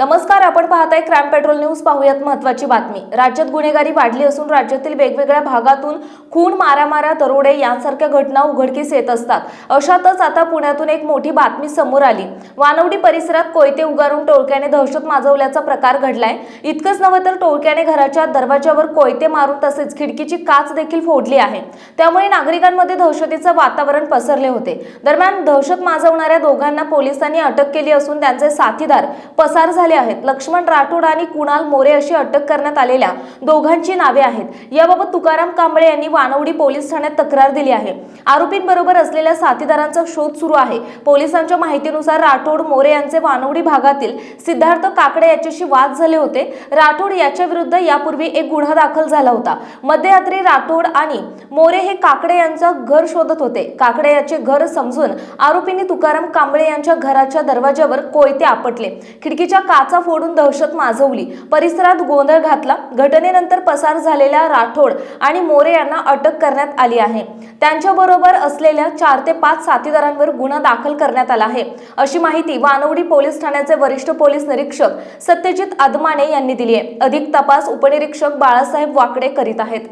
नमस्कार आपण पाहताय क्राईम पेट्रोल न्यूज पाहूयात महत्वाची बातमी. राज्यात गुन्हेगारी वाढली असून राज्यातील वेगवेगळ्या भागातून खून मारामारा दरोडे यांसारख्या घटना उघडकीस येत असतात. अशातच आता पुण्यातून एक मोठी बातमी समोर आली. वानवडी परिसरात कोयते उगारून टोळक्याने दहशत माजवल्याचा प्रकार घडलाय. इतकंच नव्हे तर टोळक्याने घराच्या दरवाजावर कोयते मारून तसेच खिडकीची काच देखील फोडली आहे. त्यामुळे नागरिकांमध्ये दहशतीचं वातावरण पसरले होते. दरम्यान दहशत माजवणाऱ्या दोघांना पोलिसांनी अटक केली असून त्यांचे साथीदार पसार झाले आहेत. लक्ष्मण राठोड आणि कुणाल मोरे अशी अटक करण्यात आलेल्या दोघांची नावे आहेत. याबाबत तुकाराम कांबळे यांनी वानवडी पोलीस ठाण्यात तक्रार दिली आहे. आरोपींबरोबर असलेल्या साथीदारांचा शोध सुरू आहे. पोलिसांच्या माहितीनुसार राठोड मोरे यांचे वानवडी भागातील सिद्धार्थ काकडे याच्याशी वाद झाले होते. राठोड याच्या विरुद्ध यापूर्वी एक गुन्हा दाखल झाला होता. मध्यरात्री राठोड आणि मोरे हे काकडे यांचं घर शोधत होते. काकडे याचे घर समजून आरोपींनी तुकाराम कांबळे यांच्या घराच्या दरवाज्यावर कोयते आपटले. खिडकीच्या काचा फोडून दहशत माजवली. परिसरात गोंधळ घातला. घटनेनंतर पसार झालेल्या राठोड आणि मोरे यांना अटक करण्यात आली आहे. त्यांच्याबरोबर असलेल्या चार ते पाच साथीदारांवर गुन्हा दाखल करण्यात आला आहे. अशी माहिती वानवडी पोलीस ठाण्याचे वरिष्ठ पोलीस निरीक्षक सत्यजित आदमाने यांनी दिली आहे. अधिक तपास उपनिरीक्षक बाळासाहेब वाकडे करीत आहेत.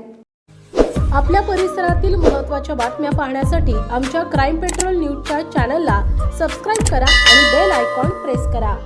आपल्या परिसरातील महत्त्वाच्या बातम्या पाहण्यासाठी आमच्या क्राईम पेट्रोल न्यूजच्या चॅनलला सबस्क्राईब करा आणि बेल आयकॉन प्रेस करा.